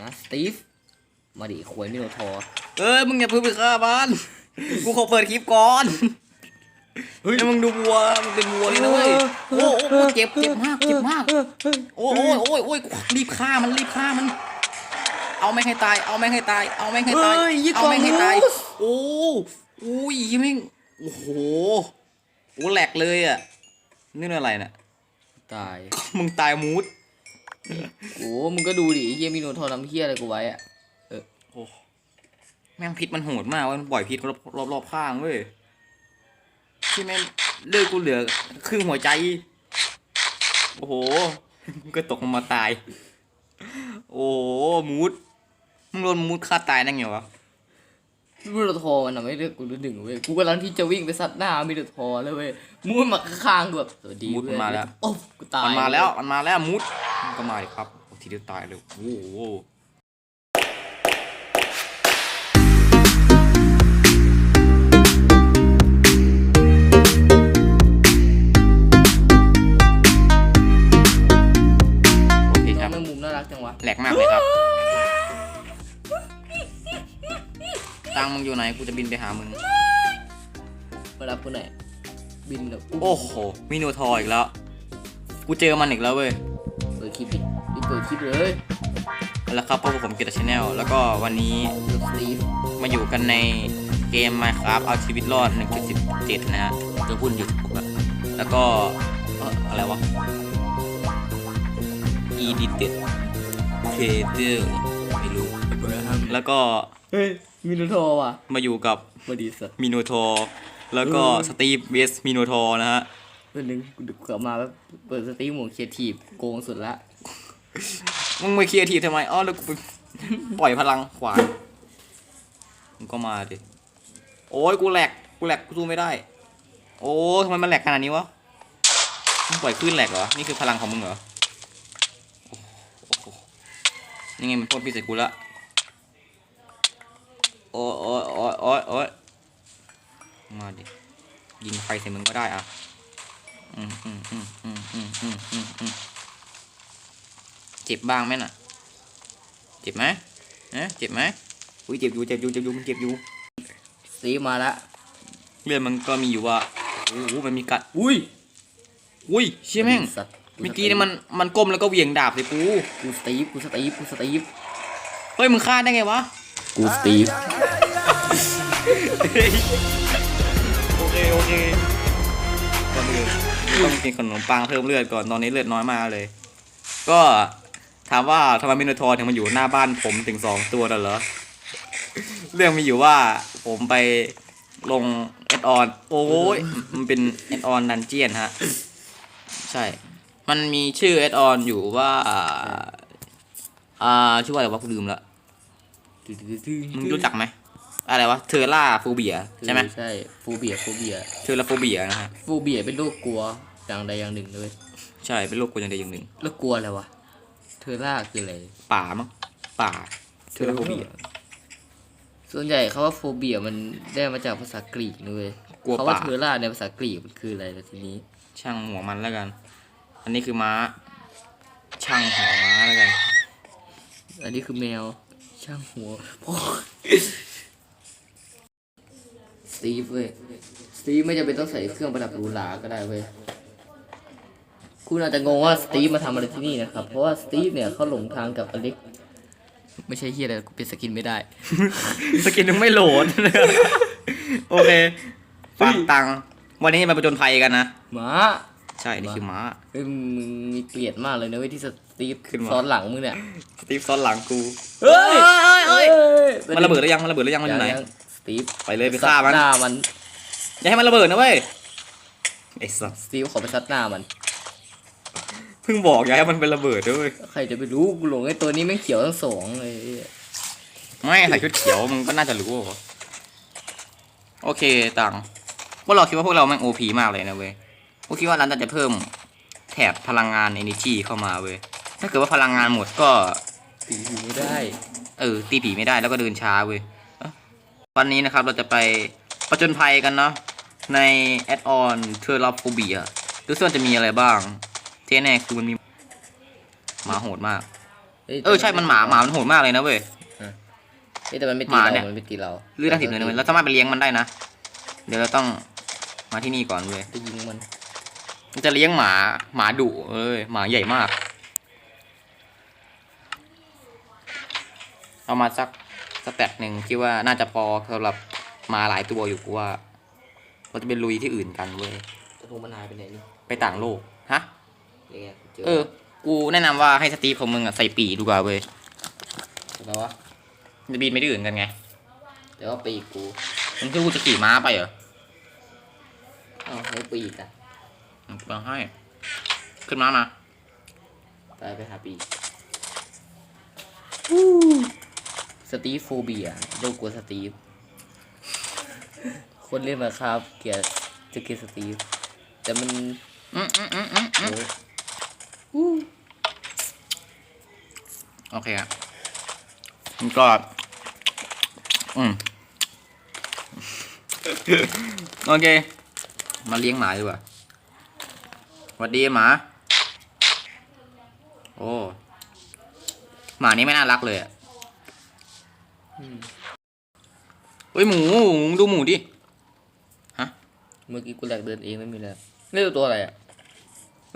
นะสตีฟมาดิขวยมิโนทอร์เอ้ยมึงอย่าเพิ่งไปฆ่ามันกูขอเปิดคลิปก่อนเฮ้ยมึงดูวัวมึงเป็นวัวเลยนะเว้ยโอ้โอ้เจ็บเจ็บมากเจ็บมาก โอ้โอ้โอ้ยโอ้ยรีบฆ่ามันรีบฆ่ามัน เอาไม่งให้ตาย เอาไม่งให้ตาย เอาไม่งให้ตายเฮ้ยยี่เอากล่องไม่งให้ตายมูสโอ้โอ้ยยังไม่งโอ้โหโอ้แหลกเลยอะนี่มันอะไรน่ะตายมึงตายมูด โอ้มึงก็ดูดิไอ้เฮียมิโนทอร์ทำเฮียอะไรกูไว้อะโอ้แม่งพิษมันโหดมากเว้ยมันปล่อยพิษรอบรอบรอบข้างเว้ยที่แม่งเลือดกูเหลือครึ่งหัวใจ โอ้โหมึงก็ตกลงมาตาย โอ้โหมูดมึงโดนมูดฆ่าตายได้ไงวะมิโนทอร์มันทำให้เลือดกูเหลือหนึ่งเว้ยกูกำลังที่จะวิ่งไปซัดหน้ามิโนทอร์แล้วเว้ยมูนมาข้างๆกูแบบสวัสดีมูดมันเยมาแล้วโอ้กูตายมันมาแล้วมันมาแล้วมูดมัน ก็มาดิครับโอ้ทีเดียวตายเลยโอ้โหโอเคครับแมงมุมน่ารักจังวะแหลกมากเลยครับ ตังค์มึงอยู่ไหน กูจะบินไปหามึงมารับกูหน่อยบินแบบโอ้โห มิโนทอร์อีกแล้ว กูเจอมันอีกแล้วเว้ยเปิด คลิปดิรีบเปิดคลิปเลยแล้วครับพวกผมเกตชาแนลแล้วก็วันนี้กับสตีฟมาอยู่กันในเกม Minecraft เอาชีวิตรอด 1.17 นะฮะจะพูดอยู่ถูกอะแล้วก็เอ่ออะไรวะ Edited Creator ไม่รู้ แล้วก็ เฮ้ย มิโนทอร์ว่ะ มาอยู่กับมาดีสัสมิโนทอร์แล้วก็เออสตีฟเวสมิโนทอร์นะฮะเพื่อนนึงกูดึกกลับมาแบบเปิดสตรีมหมูเคียทีฟโกงสุดละ มึงไม่เคลียร์ทีทำไมอ๋อแล้วปล่อยพลังขวานมึงก็มาดิ โอ้ยกูแหลก กูแหลก กูสู้ไม่ได้ โอ้ทำไมมันแหลกขนาดนี้วะ มึงปล่อยคลื่นแหลกเหรอ นี่คือพลังของมึงเหรอยังไงมันพ่นพิษใส่กูละ โอ้ยโอ้ยโอ้ยโอ้ยโอ้ยมาดิ ยิงไฟใส่มึงก็ได้อะ อืมอืมอืมอืมอืมอืมอืม เจ็บบ้างไหมน่ะ เจ็บไหมเอ๊ะเจ็บไหมอุ้ยเจ็บอยู่เจ็บอยู่เจ็บอยู่มันเจ็บอยู่สตีฟมาละเลือดมันก็มีอยู่ว่าโอ้โหมันมีกัด อุ้ย อุ้ยเชี่ยแม่งสัตว์เมื่อกี้นี่มันมันก้มแล้วก็เหวี่ยงดาบใส่กูกูสตีฟกูสตีฟกูสตีฟเฮ้ยมึงฆ่าได้ไงวะกูสตีฟโอเคโอเคก่อนอื่นต้องกินขนมปังเพิ่มเลือดก่อนตอนนี้เลือดน้อยมากเลย ก็ ถามว่าทำไมมินทอร์ถึงมาอยู่หน้าบ้านผมถึงสองตัวน่ะเหรอ เรื่องมีอยู่ว่าผมไปลงแอดออน โอ้ยมันเป็นแอดออนดันเจียนฮะ ใช่ มันมีชื่อแอดออนอยู่ว่า อ่า ชื่อว่าอะไรวะกูลืมละมึงรู้จักไหม อะไรวะ เทอร่าโฟเบียใช่ไหมใช่ฟูเบียฟูเบียเทอร่าโฟเบียนะฮะฟูเบียเป็นโรคกลัวอย่างใดอย่างหนึ่งเลย ใช่ เป็นโรคกลัวอย่างใดอย่างหนึ่ง แล้วกลัวอะไรวะเท อร่าคืออะไรป่ามั้งป่าเทอร่าโฟเบียส่วนใหญ่เขาว่าโฟเบียมันได้มาจากภาษากรีกนะเว้ยกลัวเขาว่าป่าเทอร่าในภาษากรีกมันคืออะไรแล้วทีนี้ ช่างหัวมันแล้วกัน อันนี้คือม้า ช่างหัวม้าแล้วกัน อันนี้คือแมว ช่างหัวพ่อสตีฟเว้ยสตีฟไม่จำเป็นต้องใส่เครื่องประดับหรูหราก็ได้เว้ย คุณอาจจะงงว่าสตีฟมาทำอะไรที่นี่นะครับ เพราะว่าสตีฟเนี่ยเขาหลงทางกับอเล็ก ไม่ใช่เฮียอะไรกูเปลี่ยนสกินไม่ได้ สกินยังไม่โหลด โอเคฝากตังค์วันนี้มาประจนภัยกันนะ หมาใช่ นี่คือม้าเฮ้ยมึงมีเกลียดมากเลยนะเว้ยที่สตีฟขึ้นมา ซ้อนหลังมึงเนี่ย สตีฟซ้อนหลังกู เฮ้ยเฮ้ยฮ้ยมันระเบิดหรือยัง มันระเบิดหรือยัง มันอยู่ไหนงสตีฟไปเลยไปฆ่ามัน ซัดหน้ามัน อย่าให้มันระเบิดนะเว้ย ไอ้สัสสตีฟขอไปซัดหน้ามันเพิ่งบอกอย่าให้มันเป็นระเบิดด้วย ใครจะไปรู้กูหลงไอ้ตัวนี้แม่งเขียวทั้งสองเลยไม่ใส่ชุดเขียวมึงก็น่าจะรู้วะโอเคตังค์พวกเราคิดว่าพวกเราแม่งโอพีมากเลยนะเว้ยพวกคิดว่าร้านจะเพิ่มแถบพลังงาน energy เข้ามาเว้ยถ้าเกิดว่าพลังงานหมดก็ ตีอยู่ไม่ได้เออตีผีไม่ได้แล้วก็เดินช้าเว้ยเอ้าวันนี้นะครับเราจะไปประจนภัยกันเนาะในแอดออนเทอร์ลอฟโฟเบียดูส่วนจะมีอะไรบ้าง ที่แน่คือมันมีหมาโหดมากฮ้ยเออใช่มันหมาหมามันโหดมากเลยนะเว้ย เฮ้ยแต่มันไม่หตีมาเราเนี่ย มันไม่ตีเราเลือดตั้งสิบเลยนะเว้ยเราสามารถไปเลี้ยงมันได้นะ เดี๋ยวเราต้องมาที่นี่ก่อนเว้ยจะยิงมันมันจะเลี้ยงหมาหมาดุเอ้ยหมาใหญ่มาก เอามาสักสแต็กหนึ่งคิดว่าน่าจะพอสำหรับหมาหลายตัวอยู่กูว่า เราจะไปลุยที่อื่นกันเว้ย กระทงมันหายไปไหนนี่ ไปต่างโลก ฮะยังไงเจอเออ กูแนะนำว่าให้สตีฟของมึงอะใส่ปีกดีกว่าเว้ยแล้ววะจะบินไปที่อื่นกันไงเดี๋ยวเอาปีกกูมึงคิดว่ากูจะขี่ม้าไปเหรออ้าวให้ปีกอะมาให้ ขึ้นม้ามา ไปไปหาปีกสตีฟโฟเบียโรคกลัวสตีฟ คนเล่นมาครับ เกลียดจะเกลียดสตีฟ แต่มัน อืมอืมอืมอืมอืม โอ้ โอเคอะมันก็ อืม โอเค มาเลี้ยงหมาดีกว่าสวัสดีหมา โอ้ หมานี่ไม่น่ารักเลยอะอืมเฮ้ยหมูหมูดูหมูดิเมื่อกี้กูแหลกเดินเองไม่มีแล้วนี่ตัวอะไรอะ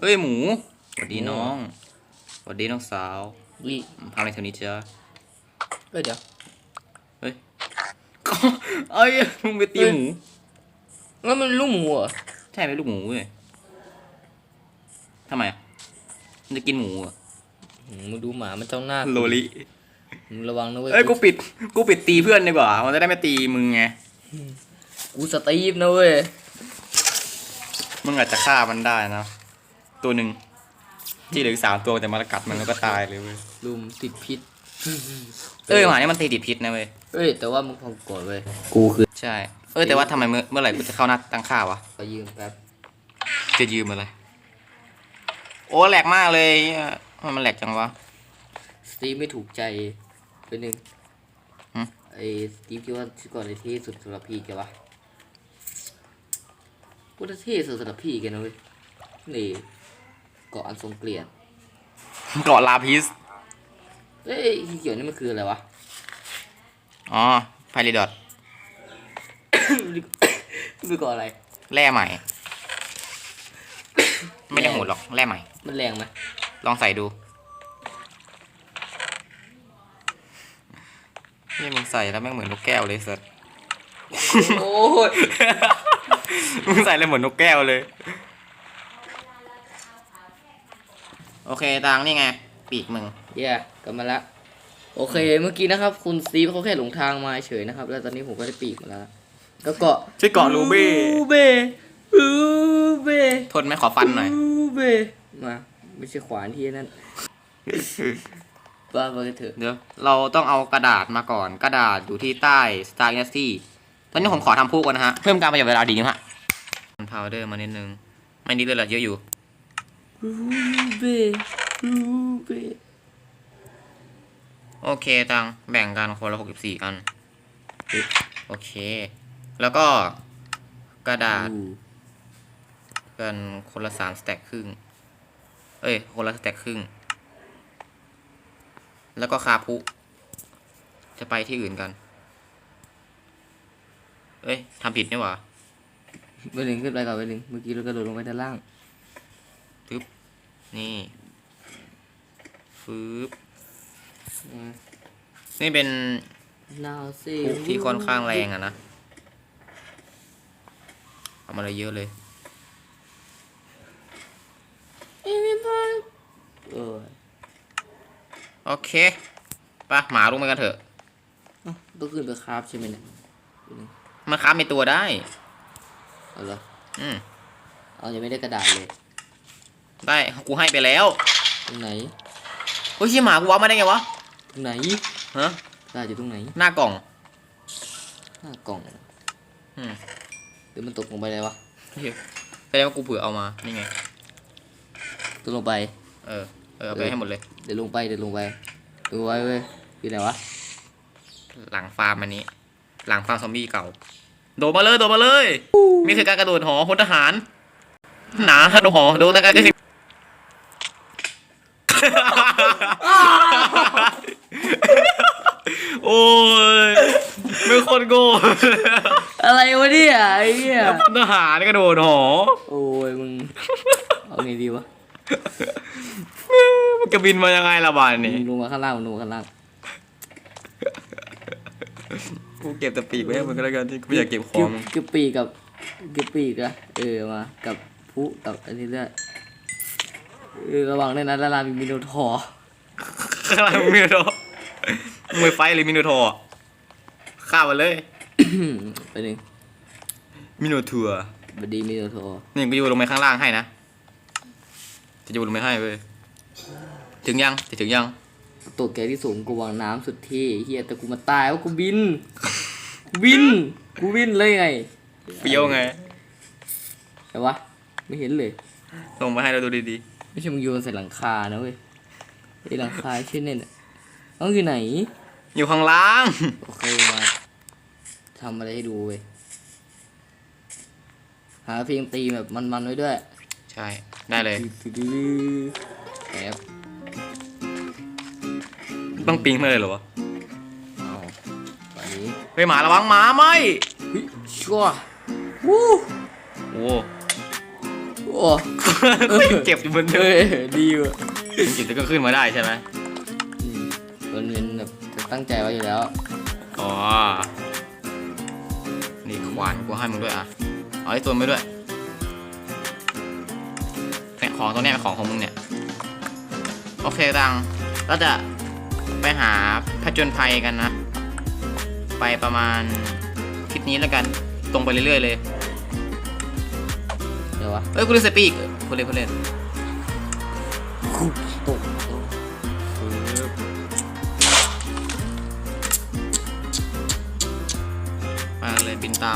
เฮ้ยหมู สวัสดีหมูน้อง สวัสดีน้องสาววิพักในแถวนี้เจ้าเอ้ยเดี๋ยวเอ้ยมึงไปตีหมู แล้วมันลูกหมูเหรอ ใช่ไหมลูกหมูเว้ยทำไมอะมันจะกินหมูเหรออืมมึงดูหมา มันจ้องหน้าโลลิมึงระวังนะเว้ย เอ้ย กูปิด กูปิดตีเพื่อนดีกว่า มันจะได้ไม่ตีมึงไง กูสตีฟนะเว้ย มึงอาจจะฆ่ามันได้นะ ตัวหนึ่ง ที่เหลืออีกสามตัวแต่มันกัดมันแล้วก็ตายเลยเว้ยลุมติดพิษ เอ้ยหมานี่มันตีติดพิษนะเว้ยเอ้ย แต่ว่ามึงคงโกรธเว้ยกูคือใช่เออแต่ว่าทำไมเมื่อเมื่อไหร่กูจะเข้าหน้าตั้งค่าวะขอยืมแป๊บจะยืมอะไรโอ้แหลกมากเลยเหี้ยทำไมมันแหลกจังวะ สตีฟไม่ถูกใจเป็นหนึ่งหืมไอ้สตีฟคิดว่าชื่อก่อนในที่สุดสำหรับพี่แกวะกูจะเท่สุดสำหรับพี่แกนะเว้ยนี่ เกาะอันทรงเกลียดเกาะลาพิส เอ้ยที่เขียวนี่มันคืออะไรวะ อ๋อไพริดอทมันเกาะอะไร แร่ใหม่ ไม่ได้โหดหรอก แร่ใหม่ มันแรงไหมลองใส่ดู นี่มึงใส่แล้วแม่งเหมือนนกแก้วเลยสัสโอ้ยมึงใส่เลยเหมือนนกแก้วเลย โอเคตังนี่ไง ปีกมึง เย่กลับมาละ โอเค เมื่อกี้นะครับ คุณสตีฟเขาแค่หลงทางมาเฉยนะครับ แล้วตอนนี้ผมก็ได้ปีกมาแล้ว ก็เกาะชื่อเกาะรูบี้รูเบ้รูเบ้ทนไหมขอฟันหน่อย รูเบ้มา ไม่ใช่ขวานที่นั่นบ้าไปกันเถอะเดี๋ยวเราต้องเอากระดาษมาก่อน กระดาษอยู่ที่ใต้ Star g a l a x y ตอนนี้ผมขอทำพูกก่อนนะฮะ เพิ่มการประหยัดเวลาดีนะฮะพาวเดอร์มานิดนึง ไม่นิดเลยเหรอเยอะอยู่ รูเบ้รูเบ้โอเคตังแบ่งกันคนละหกสิบสี่อัน โอเค แล้วก็กระดาษรูกันคนละสามสแต็กครึ่ง เอ้ย คนละสแต็กครึ่ง แล้วก็คาพุ จะไปที่อื่นกัน เอ้ยทำผิดนี่หว่าไปหนึ่งขึ้นไปก่อนไปหนึ่งเมื่อกี้เรากระโดดลงไปด้านล่าง นี่ฟืบอืมนี่เป็น Now พุที่ค่อนข้างแรงอะนะเอามาเลยเยอะเลยเออโอเคไปะหมาลงไปกันเถอะเอ้าต้องขึ้นไปคราฟใช่ไหมเนี่ยมันค้ามีตัวได้เอาเหรออืมเอายังไม่ได้กระดาษเลย ได้กูให้ไปแล้วตรงไหนเฮ้ยเหียหมากูว้ามาได้ไงวะตรงไหนฮะกระดาษอยู่ตรงไหน หน้ากล่อง หน้ากล่องอืมเดี๋ยวมันตกลงไปเลยวะเฮ้ยแสดงว่ากูเผื่อเอามานี่ไงตกลงไปเออเออเอาไปให้หมดเลยเดี๋ยวลงไปเดี๋ยวลงไปดูไว้เว้ยอยู่ไหนวะหลังฟาร์มอันนี้ หลังฟาร์มซอมบี้เก่า โดดมาเลยโดดมาเลยนี่คือการกระโดดหอพลทหาร หนาโดดหอโดดแต่การกระสิบ โอ้ยไม่ คนโง่อะไรวะเนี่ยไอ้เหี้ยทหารกระโดดหอโอ้ยมึงเอาไงดีวะมันจะบินมายังไงละบานนี่มึงลงมาข้างล่างมึงลงมาข้างล่างกูเก็บแต่ปีกไว้ให้มึงก็แล้วกันที่กูไม่อยากเก็บของมึงเก็บปีกกับเก็บปีกอะเออมากับผู้กับอันนี้ด้วยเออระวังด้วยนะดารามีมิโนทอร์ข้างหลังมิโนโทอร์มึงไปไฟท์เลยมิโนโทอร์ ฆ่ามันเลย ไปหนึ่งมิโนทัวร์บดีมิโนทอร์นี่กูอยู่ลงไปข้างล่างให้นะ จะอยู่ลงไปให้เว้ย ถึงยัง จะถึงยัง ตัวแกที่สูงกูวางน้ำสุดที่เฮียแต่กูมาตายว่ากูบินกูบิน กูบินเลยไงเปรี้ยวไง แต่วะไม่เห็นเลย ลงมาให้เราดูดีไม่ใช่มึงโยนใส่หลังคานะเว้ยไอ้หลังคาชื่อเนี่ยน่ะต้องอยู่ไหน ๆ อยู่ข้างล่าง โอเคมา ทำอะไรให้ดูเว้ยหาเพลงตีแบบมันๆไว้ด้วย ใช่ ได้เลยแอบต้องปิงมาเลยเหรอวะเอาตอนนี้เฮ้ยหมาระวังหมาไหมเฮ้ยชัวร์วู้โอ้โอ้เก็บอยู่บนเดิเฮ้มยดีว่ะจิตก็ขึ้นมาได้ใช่ไหมอืมมันเป็นแบบตั้งใจไว้อยู่แล้ว อ๋อนี่ข วานกูให้มึงด้วยอะเอาไอ้ตัวไปด้วยเนี่ยของตัวเนี้ยเป็นของของมึงเนี่ยโอเคตังเราจะไปหาผจญภัยกันนะ ไปประมาณทิศนี้แล้วกันตรงไปเรื่อยๆเลยเดี๋ยววะเอ้ยกูลืมสปีกกูเล่นกูเล่น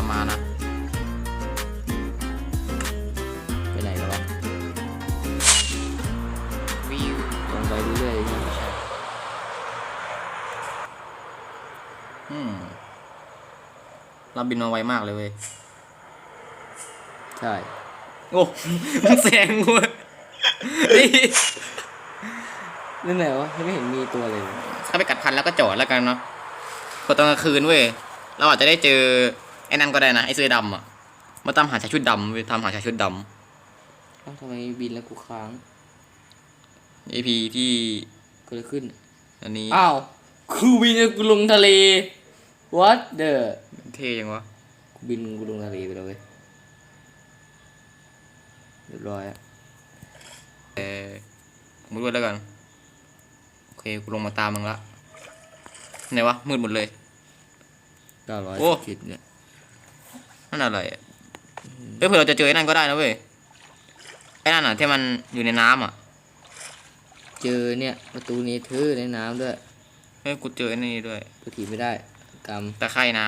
มมานะ ไปไหนแล้ววะวิวตรงไปเรื่อยๆอืมเราบินมาไวมากเลยเว้ย ใช่ โอ้มึงแซงกูเว้ยนี่นั่นไหนวะไม่เห็นมีตัวเลย ถ้าไปกัดพันแล้วก็จอดแล้วกันเนาะพอตอนกลางคืนเว้ย เราอาจจะได้เจอ ไอ้นั่นก็ได้นะไอ้เสื้อดำอะมาตามหาชายชุดดำเว้ยตามหาชายชุดดเอ้าทำไมบินแล้วกูค้างำไอพีที่ก็เลยขึ้น อันนี้อ้าวคือบินแล้วกูลงทะเล what the เท่ยังวะกูบินกูลงทะเลไปแล้วเว้ยเรียบร้อยอะเออมึงด้วยแล้วกันโอเคกูลงมาตามมึงละไหนวะมืดหมดเลย เก้าร้อยโอ้คิดเนี่ย นั่นอะไรอะเอ้ยเผื่อเราจะเจอไอ้นั่นก็ได้นะเว้ยไอ้นั่นอะที่มันอยู่ในน้ำอะเจอเนี่ยประตูเนเธอร์ในน้ำด้วยเฮ้ยกูเจอไอ้นี่ด้วยกูถีบไม่ได้กรรมตะไคร่น้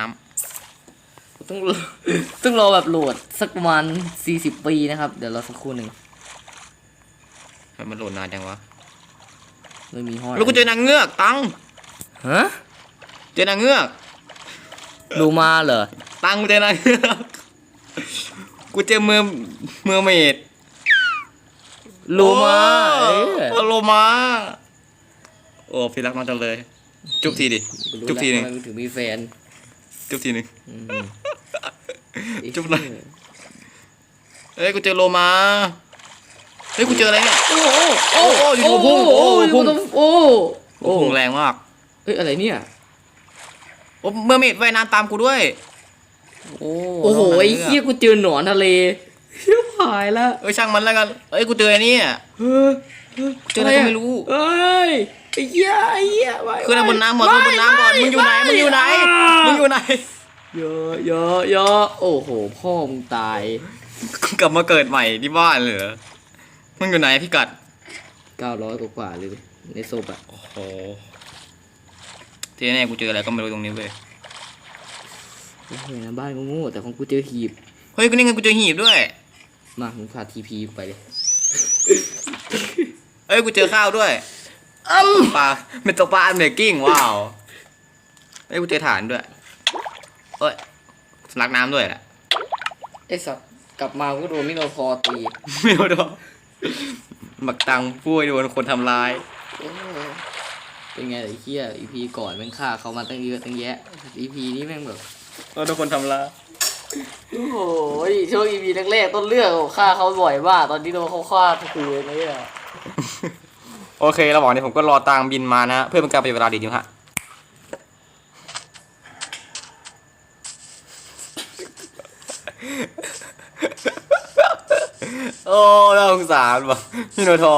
ต้องรอต้องรอแบบโหลดสักประมาณสี่สิบปีนะครับ เดี๋ยวรอสักครู่หนึ่งำทำไมมันโหลดนานจังวะไม่มีห้อยแล้วกูเจอนางเงือกตังฮะเจอนางเงือกดูมาเหรอ ตังกูเจอนางเงือกกูเจอเมือเมือเมดดูมาเอโอ้อโลมาโอ้พี่รักน้องจังเลย จุ๊บทีดิกูรู้จุ๊บทีหนึ่งแล้วทำไมมึงถึงมีแฟน จุ๊บทีหนึ่งอืมจุ๊บหน่อยเฮ้ยกูเจอโลมาเฮ้ยกูเจออะไรเนี่ยโอ้โหโอ้โหอยู่ตรงพุ่งโอ้โอ้โหอยู่พุ่งตรงโอ้โอ้โหแรงมากเฮ้ยอะไรเนี่ยโอ้เมอร์เมดว่ายน้ำตามกูด้วย โอ้โอ้โหน้งไอ้นางงืกเหี้ยกูเจอหนอนทะเลเชี่ยหายละเอ้ยช่างมันแล้วกันเอ้ยกูเจอไอ้นี่อะเฮ้ยเจออะไรก็ไม่รู้เอ้ยไอ้เหี้ยไอ้เหี้ยไว้ขึ้นมาบนน้ำก่อนไว้ขึ้นบนน้ำก่อนมึงอยู่ไหนมึงอยู่ไหนมึงอยู่ไหนเยอะเยอะเยอะโอ้โหพ่อมึงตายกลับมาเกิดใหม่ที่บ้านเลยเหรอมึงอยู่ไหนพี่กัดเก้าร้อยกว่าๆเลยในศพอะโอ้โหที่แน่ๆกูเจออะไรก็ไม่รู้ตรงนี้เว้ย โอ้โหนะบ้านกูโง่แต่ของกูเจอหีบ เฮ้ยกูนี่ไงกูเจอหีบด้วย มามึงพาทีพีไปเลย เอ้ยกูเจอข้าวด้วยปลาเป็นตัวปลาอันเบกกิ้งว้าวเอ้ยกูเจอฐานด้วย เอ้ยสลักน้ำด้วยแหละไอ้สัสกลับมาก็โดนมิโนคอร์ตีไม่รู้ด้วยบักตังพูดโดนคนทำร้ายโอ้เป็นไงไอ้เหี้ย EP ก่อนแม่งฆ่าเขามาตั้งเยอะตั้งแยะ EP นี้แม่งแบบ โดนคนทำร้ายโอ้โหช่วง EP แรกๆต้นเรื่องฆ่าเขาบ่อยมากตอนนี้โดนเขาฆ่าทุกคืนเลยอะโอเคระหว่างนี้ผมก็รอตังบินมานะ เพื่อเป็นการประหยัดเวลาดีดีฮะโอ้น่าสงสารว่ะพี่โนทอ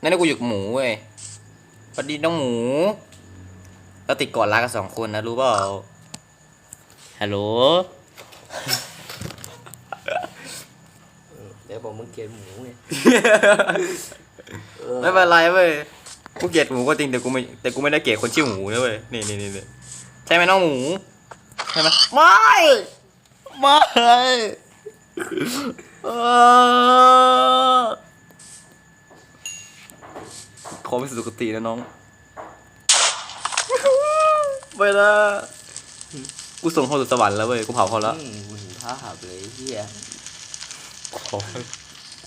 นั่นนี่กูอยู่กับหมูเว้ยสวัสดีน้องหมูเราติดก่อนรักกันสองคนนะรู้เปล่า ฮัลโหล เดี๋ยวบอกมึงเกลียดหมูไงไม่เป็นไรเว้ย กูเกลียดหมูก็จริงแต่กูไม่แต่กูไม่ได้เกลียดคนชื่อหมูนะเว้ย นี่นี่นี่นี่ใช่ไหมน้องหมู ใช่ไหมไม่ ไม่เออขอไปสู่สุคตินะน้อง ไปละ กูส่งเขาสู่สวรรค์แล้วเว้ย กูเผาเขาแล้วอืมกูเห็นภาพเลยไอ้เหี้ย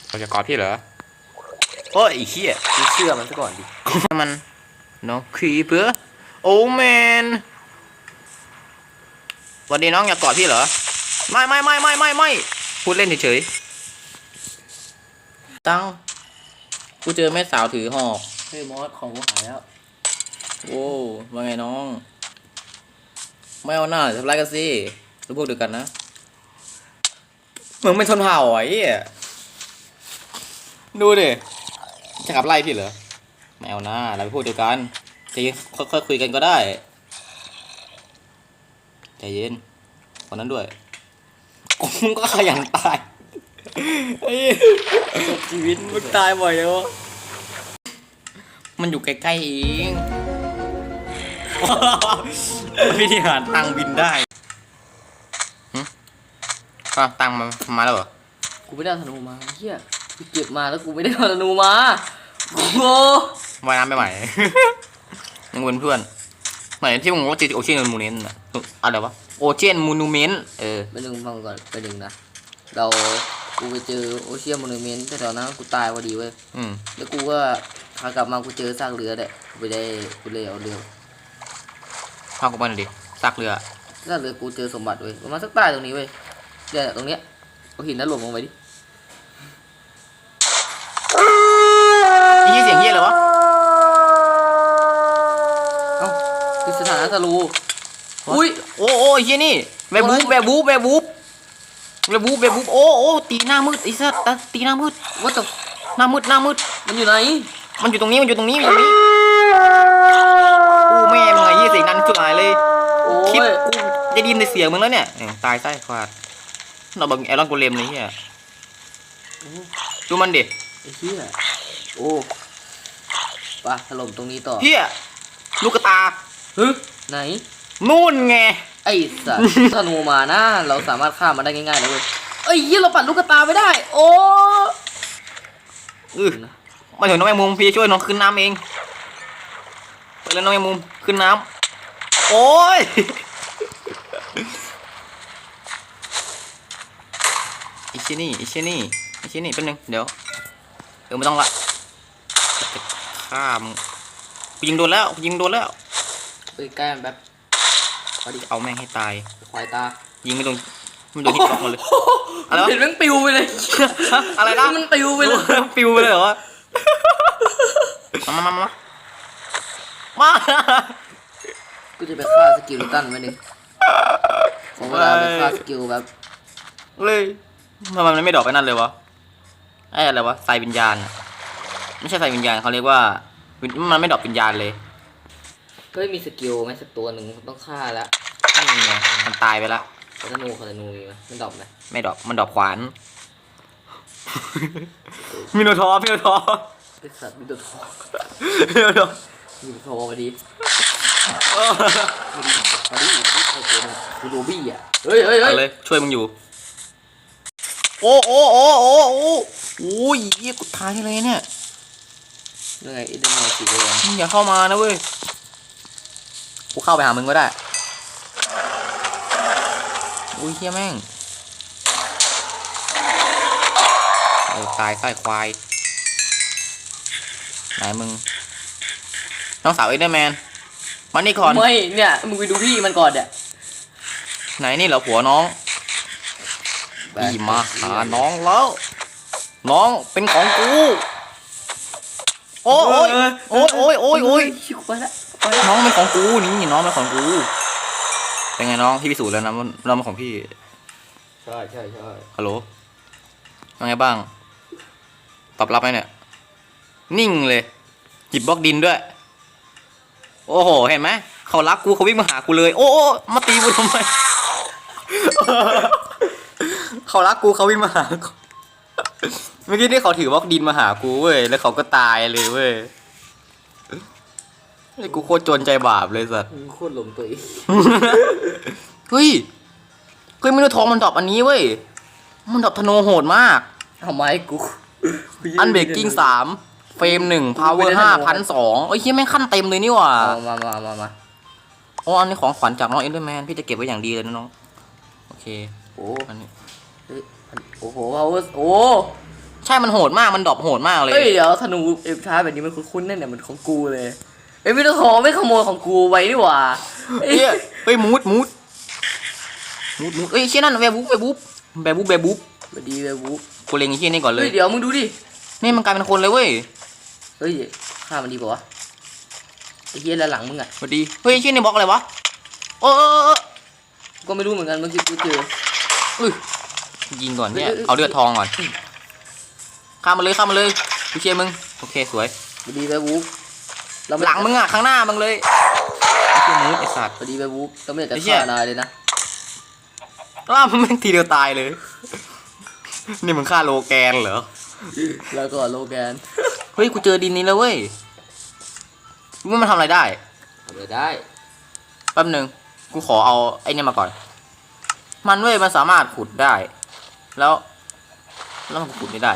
เขาจะกอดพี่เหรอโอ้ยไอ้เหี้ยกูเชื่อมันซะก่อนดิ มันน้องคีเพื่อโอ้แมนสวันดีน้องอยากกอดพี่เหรอ ไม่ไม่ไม่ไม่ไม่ไม่พูดเล่นเฉยๆตั้งกูเจอแม่สาวถือหอกเฮ้ยมอสของกูหายแล้ว โอ้ว่าไงน้อง ไม่เอาหน้าทำไรกันสิรู้พวกเดียวกันนะมึงไม่ทนเห่าอะไอ้เหี้ยดูดิจะขับไล่พี่เหรอไม่เอาหน้าเราไปพูดเดียวกันใจเย็นค่อยๆคุยกันก็ได้ใจเย็นคนนั้นด้วยมึงก็ขยันตายไอ้ชีวิตมึงตายบ่อยเลยวะมันอยู่ใกล้ๆเอง วิธีหารตังค์บินได้ก็ตังค์มามาแล้วเหรอ กูไม่ได้เอาธนูมาเฮียกูเก็บมาแล้วกูไม่ได้เอาธนูมาโอ้โหว่ายน้ำไปใหม่ยังเป็นเพื่อนเหมือนที่มึงว่าจิโอเชียนมูเนนอะอะไรวะ โอเชียนมูนูเมนต์เออไปดึงฟังก่อนไปดึงนะ เรา กูไปเจอโอเชียนมอนเมนต์แถวๆนั้นกูตายพอดีเว้ย อืม แล้วกูก็ขากลับมากูเจอซากเรือเนี่ยกูไปได้กูเลยเอาเรือ พากูไปหน่อยดิซากเรือซากเรือกูเจอสมบัติเว้ยประมาณสักใต้ตรงนี้เว้ยเนี่ยตรงเนี้ยเอาหินนั้นหล่นลงไปดิไอ้ยี่เสียงเยี่ยเลยวะเอ้าคือสถานะทะลุอุ้ยโอ้โอ้ไอ้เฮียนี่แวร์บูฟแวร์บูฟแวร์บูฟแวร์บูฟแวร์บูฟโอ้โอ้ตีหน้ามืดไอ้สัสตาตีหน้ามืดว่าแต่หน้ามืดหน้ามืดมันอยู่ไหน มันอยู่ตรงนี้มันอยู่ตรงนี้มันอยู่ตรงนี้กูแม่ จะไดยินในเสียงมึงแล้วเนี่ยเออตายไส้ควาดเราบังแอรอนโกเลมเลยเฮียดูมันดิไอ้เหี้ยโอ้ไปะถล่มตรงนี้ต่อเฮียลูกกระตาฮึไหนนู่นไงไอ้สัตว์ธนูมานะเราสามารถฆ่ามันได้ง่ายๆเลยเว้ยเอ้ยเหี้ยเราปัดลูกกระตาไม่ได้ โอ้อือมาถึงน้องแมงมุมพี่จะช่วยน้องขึ้นน้ำเองไปเลยน้องแมงมุมขึ้นน้ำโอ้ย อีเชนี่ไอีเชนี่ไอีเชนี่แป๊บนึงเดี๋ยวเออไม่ต้องละจะฆ่ามึงกูยิงโดนแล้วกูยิงโดนแล้วไปใกล้มันแบบพอดีเอาแม่งให้ตายควายตายิงไม่โดนไม่โดนที่กล้องมาเลยอะไรวะเห็นมันปิวไปเลยอะไรนะมันปิวไปเลยปิวไปเลยเหรอวะมามามามามากูจะไปฆ่าสกิลตันไว้หนึ่งขอเวลาไปฆ่าสกิลแบบเลย ทำไมมันไม่ดอกไปนั่นเลยวะไอ้อะไรวะสายวิญญาณอะไม่ใช่สายวิญญาณเขาเรียกว่าวิญมันไม่ดอกวิญญาณเลยเฮ้ยมีสกิลไหมสักตัวหนึ่งต้องฆ่าแล้วนี่ไงมันตายไปละขอธนูขอธนูมีไหมมันดรอปไหมไม่ดอกมันดอกขวานมิโนทอร์มิโนทอร์ไอ้สัตว์มีตัวทองมิโนทอร์มีตัวทองมาดีมาดีมาดีไอ้ตัวนึงคือโรบี้อะเฮ้ยเฮ้ยเฮ้เอายเลยช่วยมึงอยู่ โอ้โอ้โอ้โอ้โอ้โอ้ยเหี้ยกูตายเลยเนี่ยยังไงไอ้เดนเนอร์สีแดงมึงอย่าเข้ามานะเว้ย กูเข้าไปหามึงก็ได้ อุ้ยเฮียแม่งเออตายไส้ควาย ไหนมึง น้องสาวเอ็นเดอร์แมนมานี่ก่อน ไม่เนี่ย มึงไปดูพี่มันก่อนเนี่ย ไหนนี่เหรอผัวน้อง พี่มาหาน้องแล้ว น้องเป็นของกู โอ้ยโอ้ยโอ้ยโอ้ยโอ้ยชิบไปละไปละน้องเป็นของกูนี่น้องเป็นของกู เป็นไงน้องพี่พิสูจน์แล้วนะว่าน้องเป็นของพี่ ใช่ใช่ใช่ฮัลโหลว่าไงบ้างตอบรับไหมเนี่ย นิ่งเลย หยิบบล็อกดินด้วย โอ้โห เห็นไหม เขารักกูเขาวิ่งมาหากูเลย โอ้โอ้มาตีกูทำไม เขารักกูเขาวิ่งมาหากูเมื่อกี้นี่เขาถือบล็อกดินมาหากูเว้ยแล้วเขาก็ตายเลยเว้ยไอ้กูโคตรจนใจบาปเลยสัสมึงโคตรหลงตัวเองเฮ้ยเฮ้ยไม่รู้ทองมันดรอปอันนี้เว้ยมันดรอปธนูโหดมากทำไมกูอันเบรกกิ้งสามเฟรมหนึ่งพาวเวอร์ห้าพันสองเอ้ยเฮียแม่งขั้นเต็มเลยนี่หว่าเอามามามามาโอ้อันนี้ของขวัญจากน้องเอ็นเดอร์แมนพี่จะเก็บไว้อย่างดีเลยนะน้องโอเคโอ้อันนี้เฮ้ย โอ้โหเอาเว้ยโอ้ใช่มันโหดมากมันดรอปโหดมากเลย เฮ้ยเดี๋ยวธนูเอ็มท้าแบบนี้มันคุ้นๆนั่นเนี่ยมันของกูเลยเอ้ยไม่ต้องขอไม่ขโมยของกูไว้นี่หว่าเฮ้ยเฮ้ยมูดมูดมูดมูดเอ้ยเชี่ยนั่นแวร์บุ๊บแวร์บุ๊บแวร์บุ๊บแวร์บุ๊บสวัสดีเลยบุ๊กกูเล็งไอ้เชี่ยนี่ก่อนเลเฮ้ยยเดี๋ยวมึงดูดิ นี่มันกลายเป็นคนเลยเว้ยเฮ้ยฆ่ามันดีป่าวะไอ้เหี้ยแล้วหลังมึงอะ สวัสดีเฮ้ยไอ้เชี่ยนี่บล็อกอะไรวะโอ้เออเออเออก็ไม่รู้เหมือนกันเมื่อกี้กูเจออุ้ย ยิงก่อนเนี่ยเอ้ยเอ้ยเอาเลือดทองก่อนข้ามมาเลยข้ามมาเลยกูเชียร์มึงโอเคสวยสวัสดีเลยบุ๊กเราไม่หลังมึงอะข้างหน้ามึงเลยไอ้เชี่ยมูดไอ้สัตว์สวัสดีเลยบุ๊กเราไม่อยากจะไอ้เหี้ยฆ่านายเลยนะว่ามันแม่งทีเดียวตายเลย นี่มึงฆ่าโลแกนเหรอแล้วก็โลแกนเฮ้ยกูเจอดินนี้แล้วเว้ยรู้ว่ามันทำอะไรได้ทำอะไรได้แป๊บหนึงกูขอเอาไอ้เนี่ยมาก่อน มันเว้ยมันสามารถขุดได้ แล้วแล้วมันขุดไม่ได้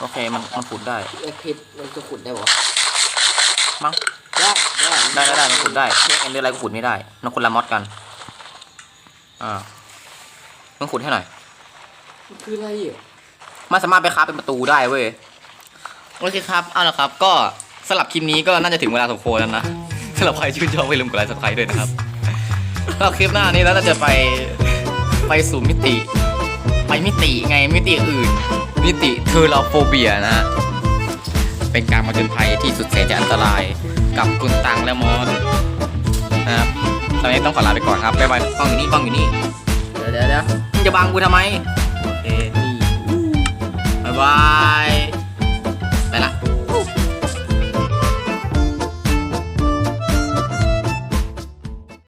โอเคมันมันขุดได้เอ็กเพชรมันจะขุดได้ปะมั้งได้ได้ได้ได้ได้มันขุดได้เอ็นเดอร์อะไรก็ขุดไม่ได้มันคนละมอดกันอ่ามึงขุดให้หน่อยมันคืออะไรอะมันสามารถไปค้าเป็นประตูได้เว้ยโอเคครับเอาละครับ ก็สำหรับคลิปนี้ก็น่าจะถึงเวลาสมควรแล้วนะสำหรับใครชื่นชอบอย่าลืมกดไลค์สับสไครต์ด้วยนะครับแล้วคลิปหน้านี้แล้วเราจะไปไปสู่มิติไป มิติไงมิติอื่น มิติเทอร์ลโฟเบียนะฮะเป็นการมาจนภัยที่สุดแสนจะอันตรายกับคุณตังและมอสนะครับตอนนี้ต้องขอลาไปก่อนครับบ๊ายบายกล้องอยู่นี่กล้องอยู่นี่เดี๋ยวเดี๋ยวเดี๋ยวมึงจะบังกูทำไมโอเคนี่บ๊ายบาย